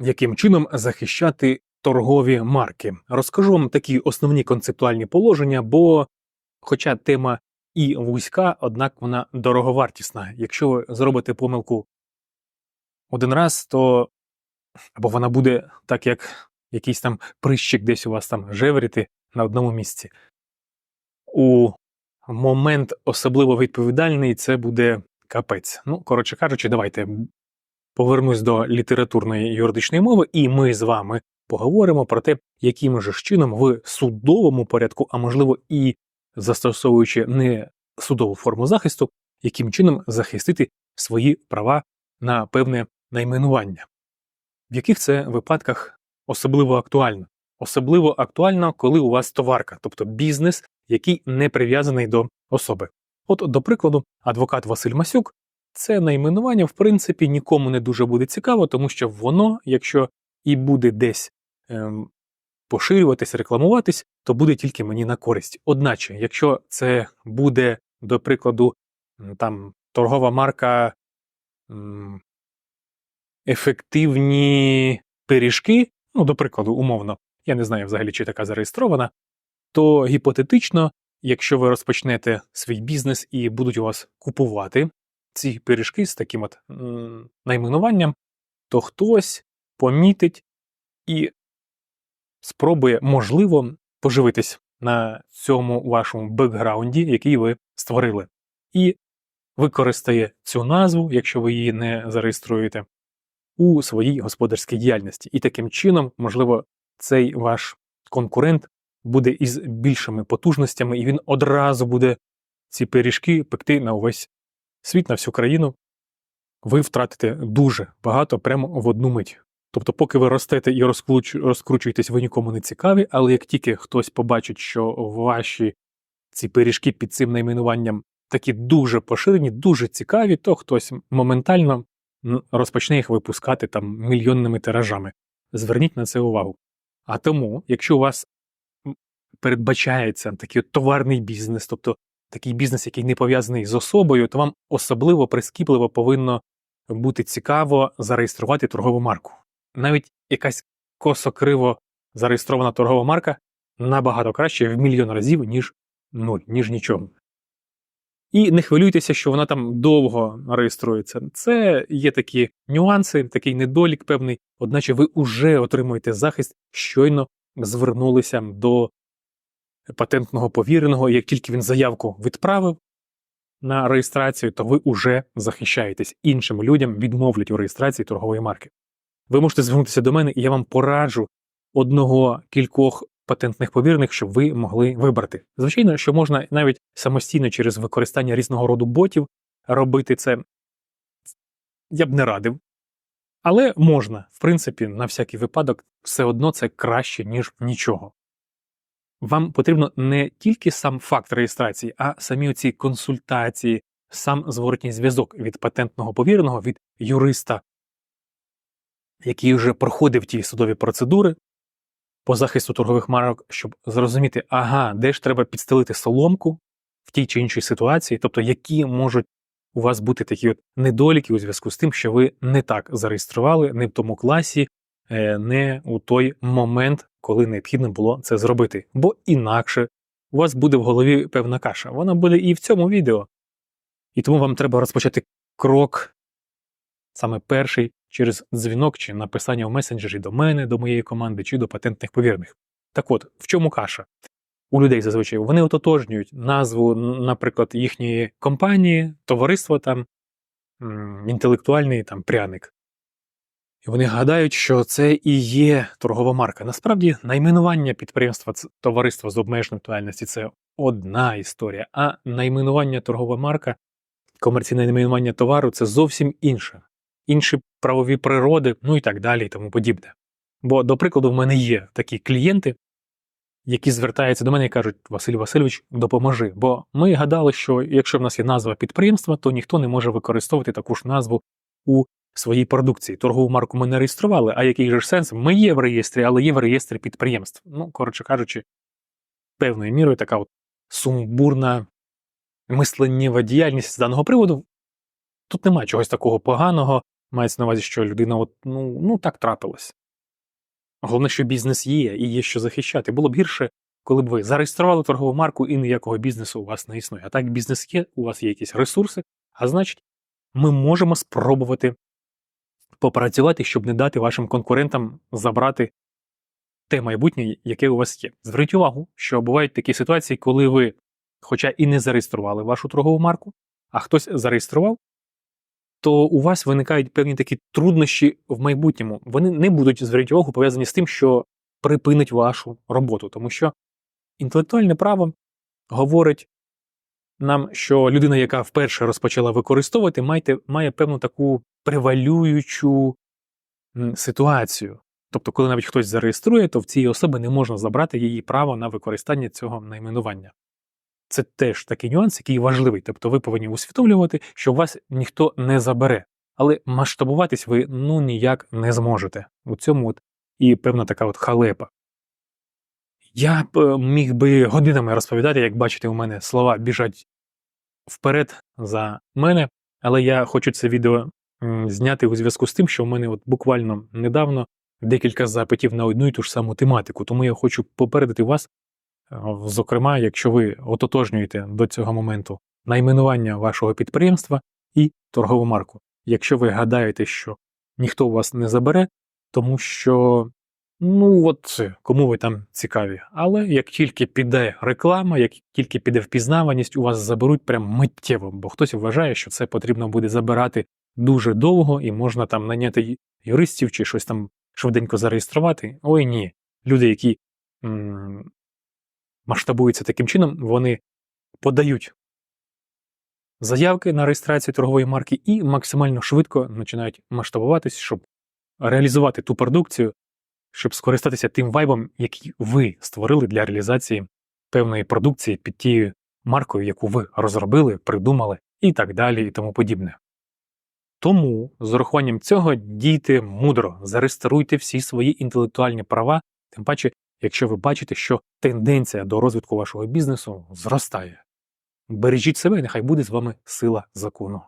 яким чином захищати торгові марки. Розкажу вам такі основні концептуальні положення, бо, хоча тема і вузька, однак вона дороговартісна. Якщо ви зробите помилку один раз, то або вона буде так, як якийсь там прищик десь у вас там жевріти на одному місці. У момент особливо відповідальний це буде капець. Ну, коротше кажучи, давайте повернусь до літературної юридичної мови, і ми з вами поговоримо про те, яким же чином в судовому порядку, а можливо і застосовуючи не судову форму захисту, яким чином захистити свої права на певне найменування. В яких це випадках особливо актуально? Особливо актуально, коли у вас товарка, тобто бізнес, який не прив'язаний до особи. От, до прикладу, адвокат Василь Масюк це найменування, в принципі, нікому не дуже буде цікаво, тому що воно, якщо і буде десь ем, поширюватись, рекламуватись, то буде тільки мені на користь. Одначе, якщо це буде, до прикладу, там торгова марка м, ефективні пиріжки, ну, до прикладу, умовно, я не знаю взагалі, чи така зареєстрована, то гіпотетично, якщо ви розпочнете свій бізнес і будуть у вас купувати ці пиріжки з таким от найменуванням, то хтось помітить і спробує, можливо, поживитись на цьому вашому бекграунді, який ви створили, і використає цю назву, якщо ви її не зареєструєте, у своїй господарській діяльності. І таким чином, можливо, цей ваш конкурент буде із більшими потужностями, і він одразу буде ці пиріжки пекти на увесь світ, на всю країну. Ви втратите дуже багато прямо в одну мить. Тобто, поки ви ростете і розкруч- розкручуєтесь, ви нікому не цікаві, але як тільки хтось побачить, що ваші ці пиріжки під цим найменуванням такі дуже поширені, дуже цікаві, то хтось моментально розпочне їх випускати там мільйонними тиражами. Зверніть на це увагу. А тому, якщо у вас передбачається такий товарний бізнес, тобто такий бізнес, який не пов'язаний з особою, то вам особливо прискіпливо повинно бути цікаво зареєструвати торгову марку. Навіть якась косо-криво зареєстрована торгова марка набагато краще в мільйон разів, ніж нуль, ніж нічого. І не хвилюйтеся, що вона там довго реєструється. Це є такі нюанси, такий недолік певний, одначе ви вже отримуєте захист, щойно звернулися до патентного повіреного. Як тільки він заявку відправив на реєстрацію, то ви вже захищаєтесь. Іншим людям відмовлять у реєстрації торгової марки. Ви можете звернутися до мене, і я вам пораджу одного кількох патентних повірених, щоб ви могли вибрати. Звичайно, що можна навіть самостійно через використання різного роду ботів робити це. Я б не радив. Але можна, в принципі, на всякий випадок, все одно це краще, ніж нічого. Вам потрібно не тільки сам факт реєстрації, а самі оці консультації, сам зворотній зв'язок від патентного повіреного, від юриста, який вже проходив ті судові процедури по захисту торгових марок, щоб зрозуміти, ага, де ж треба підстелити соломку в тій чи іншій ситуації, тобто які можуть у вас бути такі от недоліки у зв'язку з тим, що ви не так зареєстрували, не в тому класі, е, не у той момент, коли необхідно було це зробити. Бо інакше у вас буде в голові певна каша. Вона буде і в цьому відео. І тому вам треба розпочати крок саме перший через дзвінок чи написання в месенджері до мене, до моєї команди чи до патентних повірних. Так от, в чому каша? У людей зазвичай вони ототожнюють назву, наприклад, їхньої компанії, товариства там, інтелектуальний там пряник. І вони гадають, що це і є торгова марка. Насправді, найменування підприємства товариства з обмеженою відповідальності це одна історія, а найменування торгова марка, комерційне найменування товару це зовсім інше. Інші правові природи, ну і так далі, і тому подібне. Бо, до прикладу, в мене є такі клієнти, які звертаються до мене і кажуть: Василь Васильович, допоможи. Бо ми гадали, що якщо в нас є назва підприємства, то ніхто не може використовувати таку ж назву у своїй продукції. Торгову марку ми не реєстрували, а який же ж сенс? Ми є в реєстрі, але є в реєстрі підприємств. Ну, коротше кажучи, певною мірою така от сумбурна мисленнєва діяльність з даного приводу. Тут немає чогось такого поганого, Мається на увазі, що людина от, ну, ну так трапилось. Головне, що бізнес є і є що захищати. Було б гірше, коли б ви зареєстрували торгову марку і ніякого бізнесу у вас не існує. А так бізнес є, у вас є якісь ресурси, а значить, ми можемо спробувати попрацювати, щоб не дати вашим конкурентам забрати те майбутнє, яке у вас є. Зверніть увагу, що бувають такі ситуації, коли ви, хоча і не зареєстрували вашу торгову марку, а хтось зареєстрував, то у вас виникають певні такі труднощі в майбутньому. Вони не будуть, зверніть увагу, пов'язані з тим, що припинить вашу роботу, тому що інтелектуальне право говорить нам, що людина, яка вперше розпочала використовувати, має, має певну таку превалюючу ситуацію. Тобто, коли навіть хтось зареєструє, то в цій особи не можна забрати її право на використання цього найменування. Це теж такий нюанс, який важливий. Тобто ви повинні усвідомлювати, що вас ніхто не забере, але масштабуватись ви ну ніяк не зможете. У цьому от і певна така от халепа. Я б е, міг би годинами розповідати, як бачите, у мене слова біжать вперед за мене, але я хочу це відео зняти у зв'язку з тим, що у мене от буквально недавно декілька запитів на одну і ту ж саму тематику. Тому я хочу попередити вас, е, зокрема, якщо ви ототожнюєте до цього моменту найменування вашого підприємства і торгову марку. Якщо ви гадаєте, що ніхто у вас не забере, тому що ну от кому ви там цікаві. Але як тільки піде реклама, як тільки піде впізнаваність, у вас заберуть прям миттєво, бо хтось вважає, що це потрібно буде забирати дуже довго і можна там наняти юристів чи щось там швиденько зареєструвати. Ой ні. Люди, які м- масштабуються таким чином, вони подають заявки на реєстрацію торгової марки і максимально швидко починають масштабуватись, щоб реалізувати ту продукцію, щоб скористатися тим вайбом, який ви створили для реалізації певної продукції під тією маркою, яку ви розробили, придумали і так далі, і тому подібне. Тому з урахуванням цього дійте мудро, зареєструйте всі свої інтелектуальні права, тим паче, якщо ви бачите, що тенденція до розвитку вашого бізнесу зростає. Бережіть себе, і нехай буде з вами сила закону.